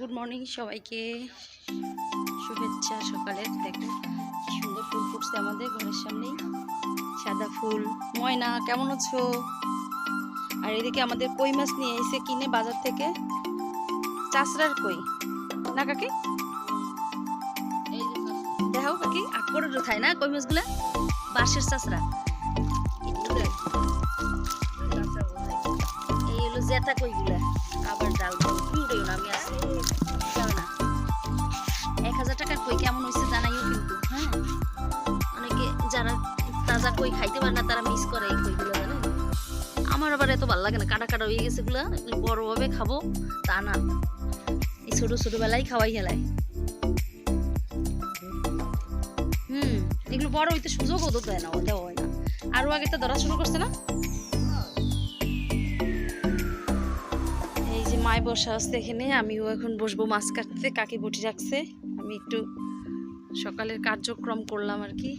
Good morning সবাইকে। শুভেচ্ছা সকালের দেখো, কি সুন্দর ফুল ফুটছে আমাদের ঘরের সামনেই। সাদা ফুল। ময়না, কেমন আছো? আর এদিকে আমাদের কই মাছ নিয়ে এসে কিনে বাজার থেকে? চাষরার কই। না কাকি? দেখো কাকি, আকবরের খায় না কই মাছগুলা? বাঁশের চাষরা। এই হলো জেতা কইগুলা। তাজা কই খাইতে পারে না, তারা মিস করে এই কইগুলো জানেন আমার আবার এত ভালো লাগে না কাটা কাটা হয়ে গেছে এগুলো বড়ভাবে খাব, তা না। এই ছোট, ছোটবেলায় খাওয়াই হেলায়। হুম, এগুলো বড় হইতে সুযোগও তো দেয় না, দেওয়া হয় না। আরও আগে তো ধরা শুরু করছে না? এই যে মায় বসা আছে এখানে, আমিও এখন বসবো, মাছ কাটতে কাকি বটি রাখছে। আমি একটু সকালের কার্যক্রম করলাম আর কি।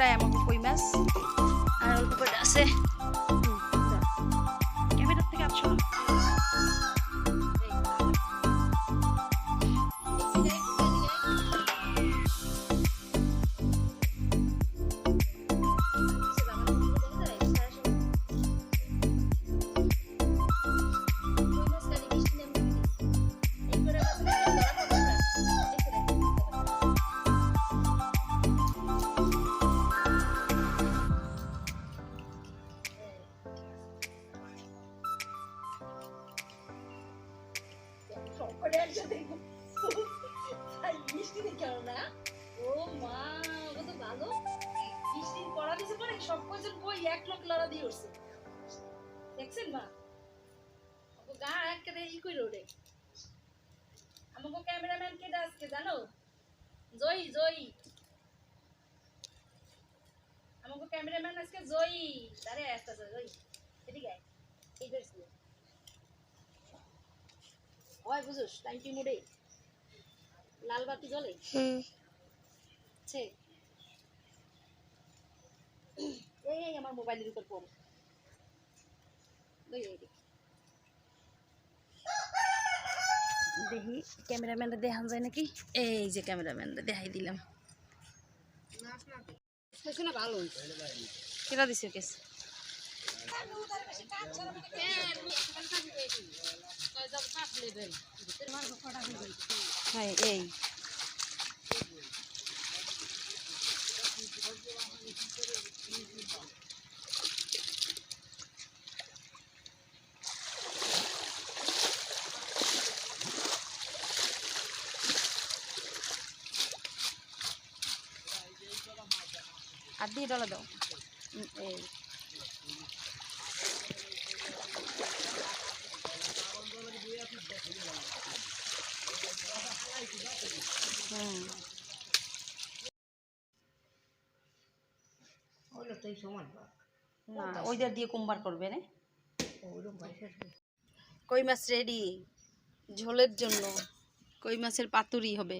কাটা ক্যামেরাম্যান কে আজকে জানো? জয়ী জয়ী। আমাকে ক্যামেরাম্যান আজকে জয়ী। দাঁড়ে আসতেছে জয়ী। এদিকে আয়। এই ধরছি হয়, বুঝুস টাইমটি মোড়ে লাল বাতি জ্বলে? আছে এই আমার মোবাইলের উপর পড়ে। দেখ। দেখি ক্যামেরাম্যানটা দেখান যায় নাকি? এই যে ক্যামেরাম্যানটা দেখাই দিলাম। ভালো কেটা দিছে কেস হ্যাঁ এই। আর দিয়ে ডলা দাও। এই। দিয়ে কুম্বার করবে না। কই মাছ রেডি? ঝোলের জন্য। কই মাছের পাতুরি হবে?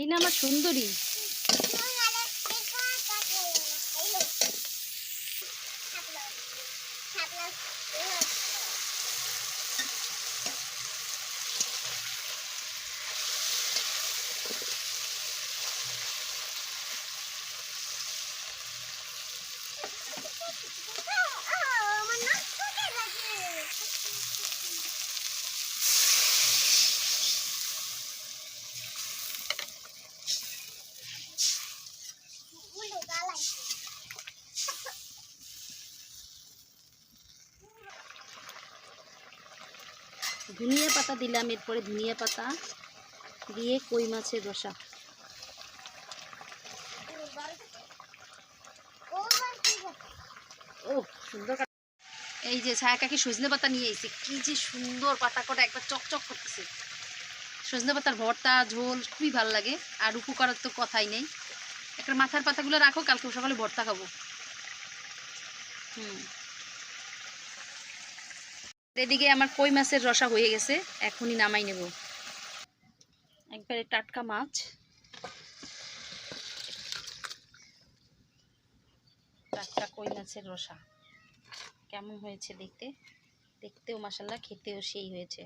এই না আমার সুন্দরী। ধনিয়া পাতা দিলাম, এরপরে ধনিয়া পাতা দিয়ে কই মাছের রসা। ও, সুন্দর এই যে ছায়া কাকি সজনে পাতা নিয়ে এসেছে, কি যে সুন্দর পাতা কটা একবার চকচক করতেছে। সজনে পাতার ভর্তা, ঝোল, খুবই ভালো লাগে, আর উপকারের তো কথাই নেই। একটা মাথার পাতাগুলো রাখো, কালকে সকালে ভর্তা খাব। হুম। এদিকে আমার কই মাছের রসা হয়ে গেছে, এখনই নামাই নেব। একবারে টাটকা মাছ। টাটকা কই মাছের রসা। কেমন হয়েছে দেখতে? দেখতেও মাসাল্লাহ খেতেও সেই হয়েছে।